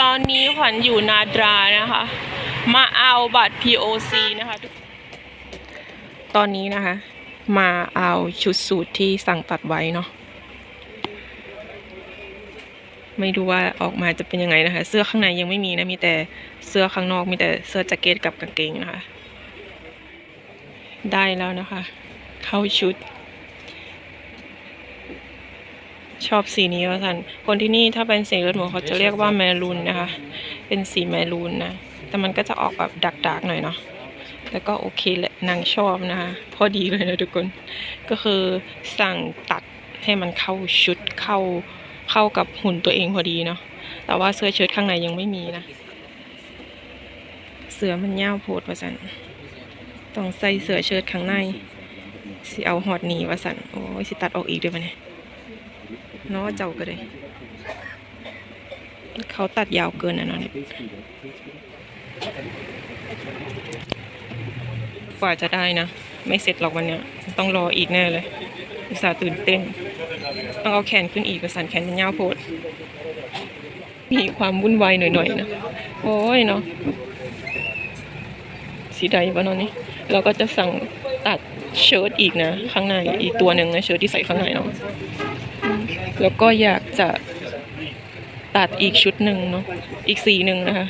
ตอนนี้ขวัญอยู่นาดรานะคะ มาเอาบัตร POC นะคะ ตอนนี้นะคะ มาเอาชุดสูทที่สั่งตัดไว้เนาะไม่รู้ว่าออกมาจะเป็นยังไงนะคะ เสื้อข้างในยังไม่มีนะ มีแต่เสื้อข้างนอก มีแต่เสื้อแจ็คเก็ตกับกางเกงนะคะ ได้แล้วนะคะ เข้าชุด ชอบสีนี้ว่าสันคนที่นี่ถ้าเป็นสีเลือดหมูเขาจะเรียกว่าแมรูนนะคะ เป็นสีแมรูนนะ แต่มันก็จะออกแบบดักๆหน่อยเนาะแต่ก็โอเคแหละนางชอบนะคะ พอดีเลยนะทุกคน ก็คือสั่งตัดให้มันเข้าชุดเข้าเข้ากับหุ่นตัวเองพอดีเนาะแต่ว่าเสื้อเชิ้ตข้างในยังไม่มีนะ เสือมันยาวโพดว่าสันต้องใส่เสื้อเชิ้ตข้างในสิเอาหอดหนีว่าสันโอ้ยสิตัดออกอีกด้วยปะเนี่ย เนาะเจ้าก็ได้ เขาตัดยาวเกินนะเนาะเนี่ยกว่าจะได้นะ ไม่เสร็จหรอกวันเนี้ย ต้องรออีกแน่เลย อุตส่าห์ตื่นเต้น ต้องเอาแขนขึ้นอีกประสันแขนมันยาวโพด มีความวุ่นวายหน่อยๆนะ โอ้ยเนาะสีใดวะนาะนี่เราก็จะสั่งตัดเชิ้ตอีกนะ ข้างในอีกตัวหนึ่งนะเชิ้ตที่ใส่ข้างในเนาะ แล้วก็อยากจะตัดอีกชุดหนึ่งเนาะอีกสีหนึ่งนะคะ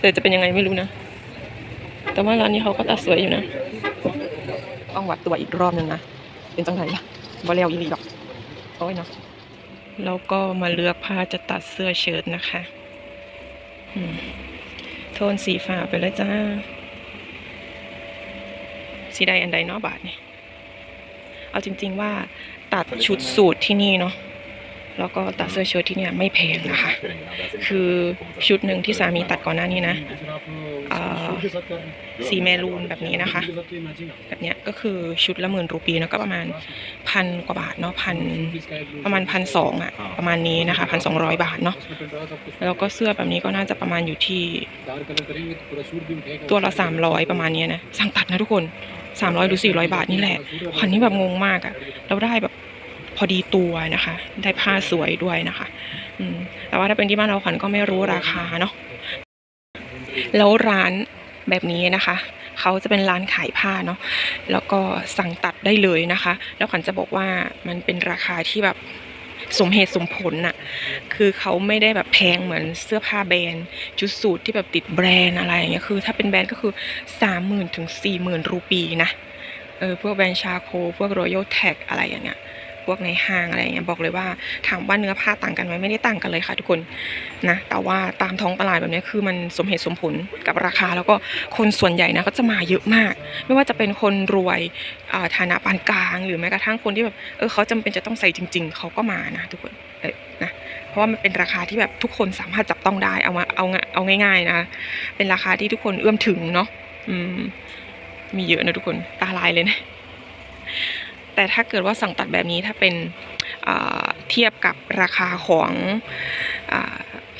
แต่จะเป็นยังไงไม่รู้นะ แต่ว่าร้านนี้เขาก็ตัดสวยอยู่นะต้องวัดตัวอีกรอบหนึ่งนะ เป็นจังไรล่ะบอเลวอีหลีหรอกโอ้ยเนาะแล้วก็มาเลือกผ้าจะตัดเสื้อเชิ้ตนะคะอืมโทนสีฟ้าไปเลยจ้า สีใดอันใดเนาะบาทเนี่ยเอาจริง ๆว่าตัดชุดสูทที่นี่เนาะ แล้วก็ตัดเสื้อเชิ้ตที่เนี่ยไม่แพงนะคะ คือชุดหนึ่งที่สามีตัดก่อนหน้านี้นะเอ่อสีเมรูนแบบนี้นะคะ แบบเนี้ยก็คือชุดละหมื่นรูปีเนอะก็ประมาณพันกว่าบาทเนาะพันประมาณพันสองอะประมาณนี้นะคะพันสองร้อยบาทเนาะแล้วก็เสื้อแบบนี้ก็น่าจะประมาณอยู่ที่ตัวละสามร้อยประมาณเนี้ยนะสั่งตัดนะทุกคนสามร้อยหรือสี่ร้อยบาทนี่แหละคันนี้แบบงงมากอะแล้วได้แบบ พอดีตัวนะคะ ได้ผ้าสวยด้วยนะคะอืมแต่ว่าถ้าเป็นที่บ้านเราขวัญก็ไม่รู้ราคาเนาะแล้วร้านแบบนี้นะคะเขาจะเป็นร้านขายผ้าเนาะแล้วก็สั่งตัดได้เลยนะคะ แล้วขวัญจะบอกว่ามันเป็นราคาที่แบบสมเหตุสมผลน่ะ คือเขาไม่ได้แบบแพงเหมือนเสื้อผ้าแบรนด์ ชุดสูทที่แบบติดแบรนด์อะไรอย่างเงี้ย คือถ้าเป็นแบรนด์ก็คือสามหมื่นถึงสี่หมื่นรูปีนะ เออพวกแบรนด์ชาโค พวกรอยัลแท็กอะไรอย่างเงี้ย พวกในห้างอะไรอย่างเงี้ยบอกเลยว่าถามว่าเนื้อผ้าต่างกันไหมไม่ได้ต่างกันเลยค่ะทุกคนนะแต่ว่าตามท้องตลาดแบบนี้คือมันสมเหตุสมผลกับราคา แล้วก็คนส่วนใหญ่นะก็จะมาเยอะมาก ไม่ว่าจะเป็นคนรวยฐานะปานกลาง หรือแม้กระทั่งคนที่แบบเออเขาจำเป็นจะต้องใส่จริง ๆเขาก็มานะทุกคนเออนะเพราะว่ามันเป็นราคาที่แบบทุกคนสามารถจับต้องได้เอามาเอาเอาง่าย ๆนะเป็นราคาที่ทุกคนเอื้อมถึงเนาะอืมมีเยอะนะทุกคนตาลายเลยนะ แต่ถ้าเกิดว่าสั่งตัดแบบนี้ถ้าเป็นเทียบกับราคาของอ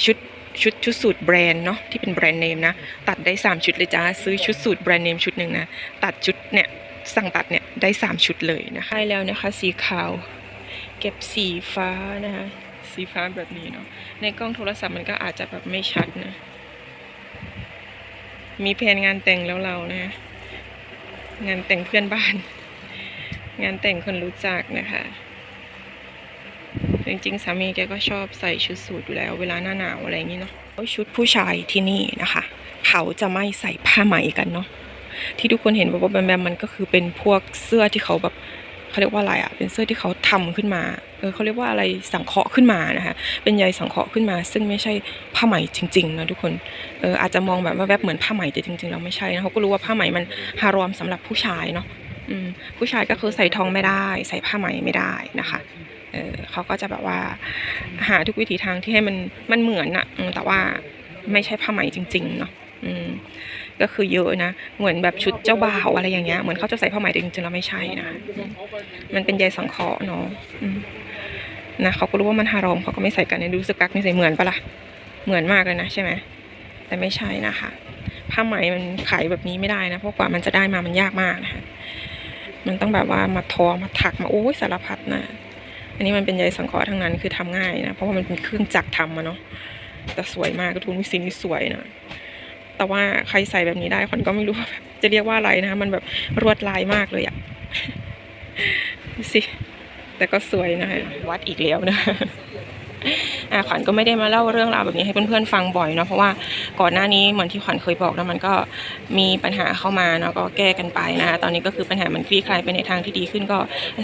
ชุดชุดชุดสูตรแบรนด์เนาะที่เป็นแบรนด์เนมนะตัดได้ 3 ชุดเลยจ้าซื้อชุดสูตรแบรนด์เนมชุดหนึ่งนะตัดชุดเนี่ยสั่งตัดเนี่ยได้ 3 ชุดเลยนะคะได้แล้วนะคะสีขาว เก็บสีฟ้านะคะสีฟ้าแบบนี้เนาะในกล้องโทรศัพท์มันก็อาจจะแบบไม่ชัดนะมีแผนงานแต่งแล้วเรานะงานแต่งเพื่อนบ้าน งานแต่งคนรู้จักนะคะ จริงๆ สามีแกก็ชอบใส่ชุดสูทอยู่แล้ว เวลาหน้าหนาวอะไรอย่างนี้เนาะชุดผู้ชายที่นี่นะคะ เขาจะไม่ใส่ผ้าไหมกันเนาะที่ทุกคนเห็นว่าแบมแบมมันก็คือเป็นพวกเสื้อที่เขาแบบเขาเรียกว่าอะไรอะ่ะ เป็นเสื้อที่เขาทำขึ้นมา เออเขาเรียกว่าอะไรสังเคราะห์ขึ้นมานะคะ เป็นใยสังเคราะห์ขึ้นมา ซึ่งไม่ใช่ผ้าไหมจริงๆนะทุกคน เอออาจจะมองแบบว่าแวบเหมือนผ้าไหมแต่จริงๆแล้วไม่ใช่นะเขาก็รู้ว่าผ้าไหมมันฮารอมสำหรับผู้ชายเนาะ ผู้ชายก็คือใส่ทองไม่ได้ ใส่ผ้าไหมไม่ได้นะคะเออเขาก็จะแบบว่า หาทุกวิถีทางที่ให้มันมันเหมือนอะแต่ว่าไม่ใช่ผ้าไหมจริง ๆ เนาะอืมก็คือเยอะนะ เหมือนแบบชุดเจ้าบ่าวอะไรอย่างเงี้ย เหมือนเขาจะใส่ผ้าไหมแต่จริงๆแล้วไม่ใช่นะ มันเป็นใยสังเคราะห์เนาะนะเขาก็รู้ว่ามันฮารอมเขาก็ไม่ใส่กันในดูสกักนี่ใส่เหมือนปะล่ะ เหมือนมากเลยนะใช่ไหม แต่ไม่ใช่นะคะ ผ้าไหมมันขายแบบนี้ไม่ได้นะ เพราะกว่ามันจะได้มามันยากมากนะคะ มันต้องแบบว่ามาทอมาถักมาโอ้ยสารพัดนะ อันนี้มันเป็นใยสังเคราะห์ทั้งนั้นคือทำง่ายนะ เพราะว่ามันเป็นเครื่องจักรทำมาเนาะแต่สวยมากกระทุนวิสินนี่สวยนะแต่ว่าใครใส่แบบนี้ได้ขวัญก็ไม่รู้ว่าจะเรียกว่าอะไรนะคะมันแบบรวดลายมากเลยอะดูสิแต่ก็สวยนะวัดอีกแล้วนะ ขวัญก็ไม่ได้มาเล่าเรื่องราวแบบนี้ให้เพื่อนๆฟังบ่อยเนาะเพราะว่าก่อนหน้านี้เหมือนที่ขวัญเคยบอกนะมันก็มีปัญหาเข้ามาเนาะก็แก้กันไปนะ ตอนนี้ก็คือปัญหามันคลี่คลายไปในทางที่ดีขึ้นก็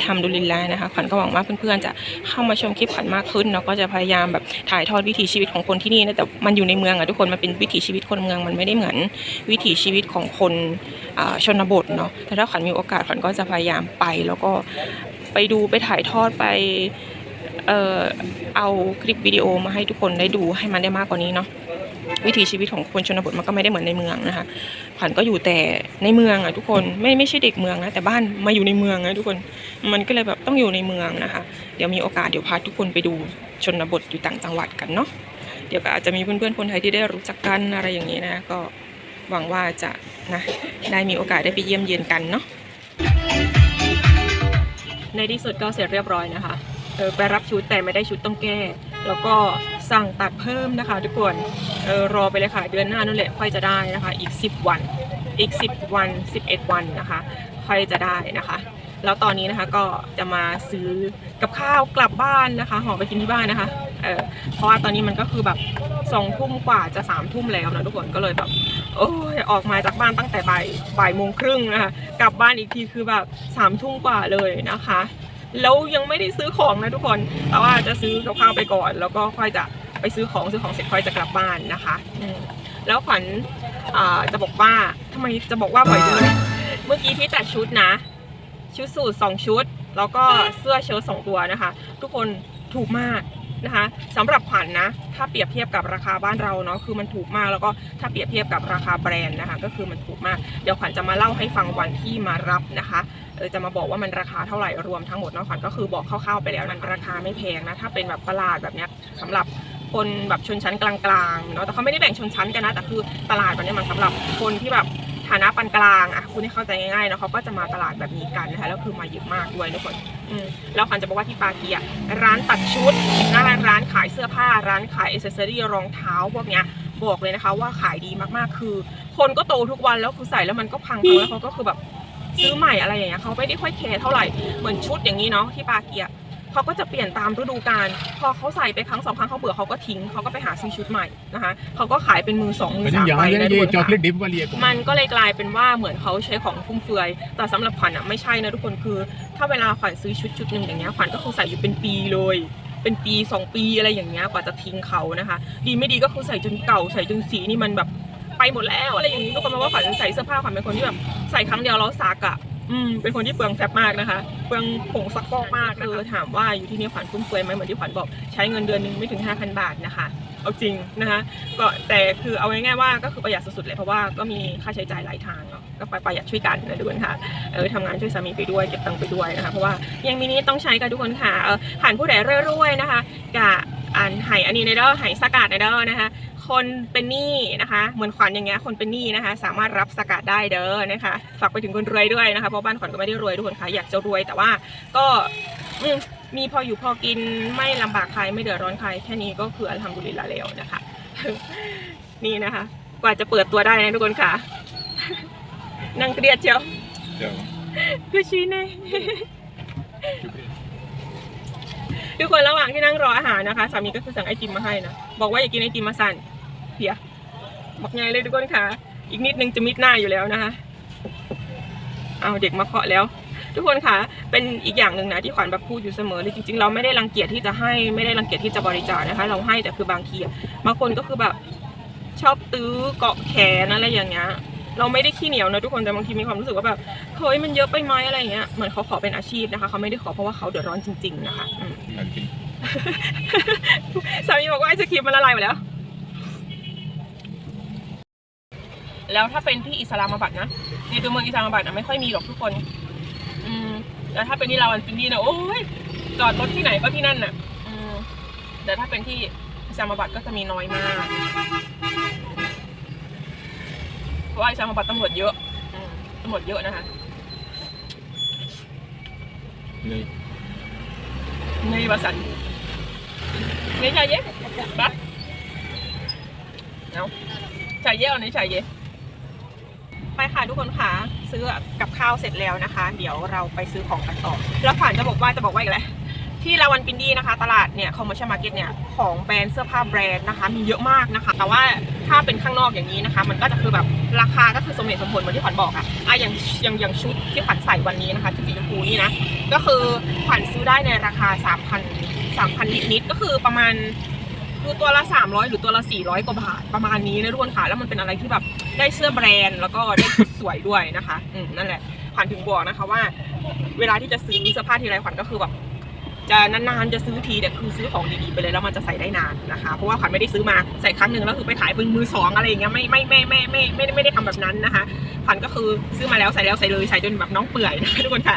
ทำดุลินแล้วนะคะขวัญก็หวังว่าเพื่อนๆจะเข้ามาชมคลิปขวัญมากขึ้นเนาะก็จะพยายามแบบถ่ายทอดวิถีชีวิตของคนที่นี่นะแต่มันอยู่ในเมืองอะทุกคนมันเป็นวิถีชีวิตคนเมืองมันไม่ได้เหมือนวิถีชีวิตของคนชนบทเนาะแต่ถ้าขวัญมีโอกาสขวัญก็จะพยายามไปแล้วก็ไปดูไปถ่ายทอดไป เอ่อเอาคลิปวิดีโอมาให้ทุกคนได้ดูให้มันได้มากกว่านี้เนาะวิถีชีวิตของคนชนบทมันก็ไม่ได้เหมือนในเมืองนะคะขวัญก็อยู่แต่ในเมืองอะทุกคนไม่ไม่ใช่เด็กเมืองนะแต่บ้านมาอยู่ในเมืองนะทุกคนมันก็เลยแบบต้องอยู่ในเมืองนะคะ เดี๋ยวมีโอกาสเดี๋ยวพาทุกคนไปดูชนบทอยู่ต่างจังหวัดกันเนาะเดี๋ยวก็อาจจะมีเพื่อนๆคนไทยที่ได้รู้จักกันอะไรอย่างนี้นะก็หวังว่าจะนะได้มีโอกาสได้ไปเยี่ยมเยียนกันเนาะในที่สุดก็เสร็จเรียบร้อยนะคะ ออไปรับชุดแต่ไม่ได้ชุดต้องแก้ แล้วก็สั่งตัดเพิ่มนะคะ ทุกคนออรอไปเลยค่ะเดือนหน้านั่นแหละค่อยจะได้นะคะ อีก 10 วันอีก 10 วัน 11 วันนะคะค่อยจะได้นะคะ แล้วตอนนี้นะคะก็จะมาซื้อกับข้าวกลับบ้านนะคะห่อไปกินที่บ้านนะคะเออเพราะว่าตอนนี้มันก็คือแบบสองทุ่มกว่าจะสามทุ่มแล้วนะทุกคนก็เลยแบบโอ้ยออกมาจากบ้านตั้งแต่บ่ายบ่ายโมงครึ่งนะคะกลับบ้านอีกทีคือแบบสามทุ่มกว่าเลยนะคะ แล้วยังไม่ได้ซื้อของนะทุกคน แต่ว่าจะซื้อกับข้าวไปก่อน แล้วก็ค่อยจะไปซื้อของซื้อของเสร็จค่อยจะกลับบ้านนะคะแล้วขวัญจะบอกว่าทำไมจะบอกว่าบ่อยจังเลยเมื่อกี้ที่จัดชุดนะ ชุดสูทสองชุด แล้วก็เสื้อเชิ้ตสองตัวนะคะ ทุกคนถูกมาก นะคะสำหรับขวัญนะ ถ้าเปรียบเทียบกับราคาบ้านเราเนาะคือมันถูกมากแล้วก็ถ้าเปรียบเทียบกับราคาแบรนด์นะคะ ก็คือมันถูกมาก เดี๋ยวขวัญจะมาเล่าให้ฟังวันที่มารับนะคะเออจะมาบอกว่ามันราคาเท่าไหร่รวมทั้งหมดเนาะขวัญก็คือบอกคร่าวๆไปแล้วมันราคาไม่แพงนะถ้าเป็นแบบตลาดแบบเนี้ยสำหรับคนแบบชนชั้นกลางๆเนาะแต่เขาไม่ได้แบ่งชนชั้นกันนะแต่คือตลาดแบบนี้มันสำหรับคนที่แบบ ฐานะปานกลางอะคุณให้เข้าใจง่ายๆนะเขาก็จะมาตลาดแบบนี้กันนะคะแล้วคือมาเยอะมากด้วยทุกคนอืมแล้วคันจะบอกว่าที่ปาเกียร้านตัดชุดนะคะร้านขายเสื้อผ้า ร้านขายอิเซอรี่รองเท้าพวกเนี้ยบอกเลยนะคะว่าขายดีมากๆคือ คนก็โตทุกวันแล้วคือใส่แล้วมันก็พังไปแล้วเขาก็คือแบบซื้อใหม่อะไรอย่างเงี้ยเขาไม่ได้ค่อยแคร์เท่าไหร่เหมือนชุดอย่างนี้เนาะที่ปาเกีย เขาก็จะเปลี่ยนตามฤดูกาลพอเขาใส่ไปครั้งสองครั้งเขาเบื่อเขาก็ทิ้งเขาก็ไปหาซื้อชุดใหม่นะคะเขาก็ขายเป็นมือสองมือสามไปได้ด้วยมันก็เลยกลายเป็นว่าเหมือนเขาใช้ของฟุ่มเฟือย แต่สำหรับขวัญอะไม่ใช่นะทุกคนคือ ถ้าเวลาขวัญซื้อชุดชุดหนึ่งอย่างเงี้ยขวัญก็คงใส่อยู่เป็นปีเลยเป็นปี 2 ปีอะไรอย่างเงี้ยกว่าจะทิ้งเขานะคะ ดีไม่ดีก็คือใส่จนเก่าใส่จนสีนี่มันแบบไปหมดแล้วอะไรอย่างนี้ทุกคนมาว่าขวัญใส่เสื้อผ้าขวัญเป็นคนที่แบบใส่ครั้งเดียวแล้วซักอะ อืมเป็นคนที่เปลืองแฟบมากนะคะ เปลืองผงซักฟอกมากคือถามว่าอยู่ที่นี่ขวัญฟุ่มเฟือยไหมเหมือนที่ขวัญบอกใช้เงินเดือนนึงไม่ถึง 5,000 บาทนะคะ เอาจริงนะคะก็แต่คือเอาง่ายๆว่าก็คือประหยัดสุดๆเลยเพราะว่าก็มีค่าใช้จ่ายหลายทางเนาะก็ไปประหยัดช่วยกันนะทุกคนค่ะเออทำงานช่วยสามีไปด้วยเก็บตังค์ไปด้วยนะคะเพราะว่ายังมีนี้ต้องใช้กันทุกคนค่ะเออผ่านผู้ใดเรื่อยๆนะคะกะอ่านไห่อันนี้ในเด้อไห่สกัดในเด้อนะคะ คนเป็นหนี้นะคะ เหมือนขวัญอย่างเงี้ยคนเป็นหนี้นะคะ สามารถรับสกัดได้เด้อนะคะฝากไปถึงคนรวยด้วยนะคะเพราะบ้านขวัญก็ไม่ได้รวยทุกคนค่ะอยากจะรวยแต่ว่าก็อืมมีพออยู่พอกินไม่ลำบากใครไม่เดือดร้อนใครแค่นี้ก็คืออัลฮัมดุลิลละแล้วนะคะ นี่นะคะ กว่าจะเปิดตัวได้นะทุกคนค่ะนั่งเครียดเชียว क्या? คือชี้แน่ทุกคนระหว่างที่นั่งรออาหารนะคะสามีก็คือสั่งไอติมมาให้นะบอกว่าอย่ากินไอติมมาสั่น เพียบอกไงเลยทุกคนค่ะ อีกนิดนึงจะมิดหน้าอยู่แล้วนะคะ เอาเด็กมาเคาะแล้ว ทุกคนค่ะ เป็นอีกอย่างหนึ่งนะที่ขวัญแบบพูดอยู่เสมอเลยจริงๆ เราไม่ได้รังเกียจที่จะให้ไม่ได้รังเกียจที่จะบริจาคนะคะ เราให้แต่คือบางทีอะบางคนก็คือแบบชอบตื้อเกาะแขนอะไรอย่างเงี้ยเราไม่ได้ขี้เหนียวนะทุกคนแต่บางทีมีความรู้สึกว่าแบบเฮ้ยมันเยอะไปไหมอะไรอย่างเงี้ยเหมือนเขาขอเป็นอาชีพนะคะเขาไม่ได้ขอเพราะว่าเขาเดือดร้อนจริง ๆ นะคะอืม Nothing. สามีบอกว่าไอศครีมมันละลายหมดแล้ว แล้วถ้าเป็นที่อิสลามบัดนะในตัวเมืองอิสลามบัดนะไม่ค่อยมีหรอกทุกคน อืมแล้วถ้าเป็นที่เราวอันฟินดีนะโอ้ยจอดรถที่ไหนก็ที่นั่นน่ะ อืมแต่ถ้าเป็นที่อิสลามบัดก็จะมีน้อยมากเพราะว่าอิสลามบัดตำรวจเยอะอืมตำรวจเยอะนะคะ नहीं ในวาสันในชายเย็บปะเอาฉายเย่เอาไหนฉายเย่ ไปค่ะทุกคนค่ะซื้อกับข้าวเสร็จแล้วนะคะ เดี๋ยวเราไปซื้อของกันต่อ แล้วผ่านจะบอกว่าจะบอกว่าอีกแล้วที่ลาวันปินดี้นะคะ ตลาดเนี่ยคอมเมอร์เชียลมาร์เก็ตเนี่ยของแบรนด์เสื้อผ้าแบรนด์นะคะ มีเยอะมากนะคะ แต่ว่าถ้าเป็นข้างนอกอย่างนี้นะคะ มันก็จะคือแบบราคาก็คือสมเหตุสมผลเหมือนที่ขวัญบอกอะอะอย่างอย่างอย่างชุดที่ขวัญใส่วันนี้นะคะที่สีชมพูนี่นะก็คือขวัญซื้อได้ในราคา 3,000 3,000นิดๆก็คือประมาณ คือตัวละ 300 หรือตัวละ 400 กว่าบาทประมาณนี้นะทุกคนค่ะ แล้วมันเป็นอะไรที่แบบได้เสื้อแบรนด์แล้วก็ได้ชุดสวยด้วยนะคะ อืมนั่นแหละขวัญถึงบอกนะคะว่า เวลาที่จะซื้อเสื้อผ้าทีไรขวัญก็คือแบบจะนานๆจะซื้อทีแต่คือซื้อของดีๆไปเลยแล้วมันจะใส่ได้นานนะคะเพราะว่าขวัญไม่ได้ซื้อมาใส่ครั้งหนึ่งแล้วคือไปขายเป็นมือสองอะไรอย่างเงี้ยไม่ไม่ไม่ไม่ไม่ไม่ไม่ได้ทำแบบนั้นนะคะขวัญก็คือซื้อมาแล้วใส่แล้วใส่เลยใส่จนแบบน้องเปื่อยนะทุกคนค่ะ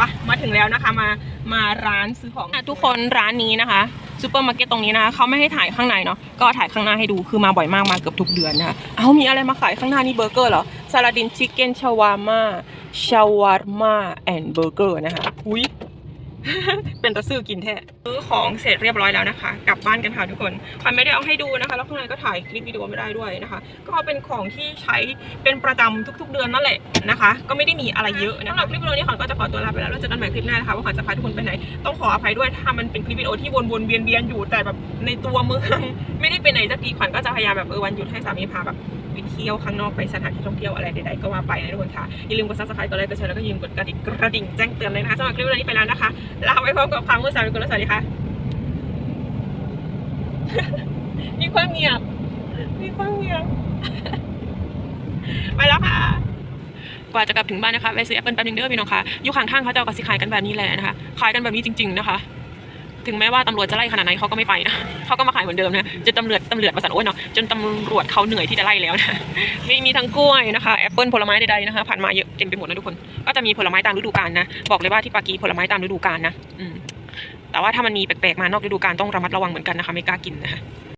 ปะมาถึงแล้วนะคะมามาร้านซื้อของทุกคนร้านนี้นะคะ ซูเปอร์มาร์เก็ตตรงนี้นะเขาไม่ให้ถ่ายข้างในเนาะก็ถ่ายข้างหน้าให้ดูคือมาบ่อยมากมาเกือบทุกเดือนนะคะเอามีอะไรมาขายข้างหน้านี่เบอร์เกอร์เหรอซาลาดินชิคเก้นชาวาม่าชาวาม่าแอนด์เบอร์เกอร์นะคะอุ้ย เป็นตะซื้อกินแท้ซื้อของเสร็จเรียบร้อยแล้วนะคะ กลับบ้านกันค่ะทุกคนขวัญไม่ได้เอาให้ดูนะคะ แล้วข้างในก็ถ่ายคลิปวิดีโอไม่ได้ด้วยนะคะ ก็เป็นของที่ใช้เป็นประจำทุก ๆ เดือนนั่นแหละนะคะ ก็ไม่ได้มีอะไรเยอะนะสำหรับคลิปวิดีโอนี้ขวัญก็จะขอตัวลาไปแล้วแล้วเจอกันใหม่คลิปหน้านะคะว่าขวัญจะพาทุกคนไปไหนต้องขออภัยด้วยถ้ามันเป็นคลิปวิดีโอที่วนๆเวียนๆอยู่แต่แบบในตัวเมืองไม่ได้ไปไหนสักทีขวัญก็จะพยายามแบบเออวันหยุดให้สามีพาแบบ ไปเที่ยวข้างนอกไปสถานที่ท่องเที่ยวอะไรใดๆก็ว่าไปนะทุกคนค่ะอย่าลืมกดซับสไครต์กดไลค์กดแชร์แล้วก็ย่าลืมกดกระดิ่งกระดิ่งแจ้งเตือนเลยนะคะสำหรับคลิปวิดีโอนี้ไปแล้วนะคะลาไปพร้อมกับความมือสามกุลสวัสดีค่ะมีความเงียบมีความเงียบไปแล้วค่ะกว่าจะกลับถึงบ้านนะคะไปซื้อแอปเปิลแป๊บนึงเด้อพี่น้องค่ะอยู่ข้างทางเขาจะเอากระสิขายกันแบบนี้แหละนะคะขายกันแบบนี้จริง ๆนะคะ ถึงแม้ว่าตำรวจจะไล่ขนาดไหนเขาก็ไม่ไปนะเขาก็มาขายเหมือนเดิมนะจนตำรวจตำรวจมาสั่นโอ้ยเนาะจนตำรวจเขาเหนื่อยที่จะไล่แล้วนะมีมีทั้งกล้วยนะคะแอปเปิลผลไม้ใดๆนะคะผ่านมาเยอะเต็มไปหมดนะทุกคน ก็จะมีผลไม้ตามฤดูกาลนะ บอกเลยว่าที่ปากีผลไม้ตามฤดูกาลนะอืมแต่ว่าถ้ามันมีแปลกๆมานอกฤดูกาลต้องระมัดระวังเหมือนกันนะคะไม่กล้ากินนะคะ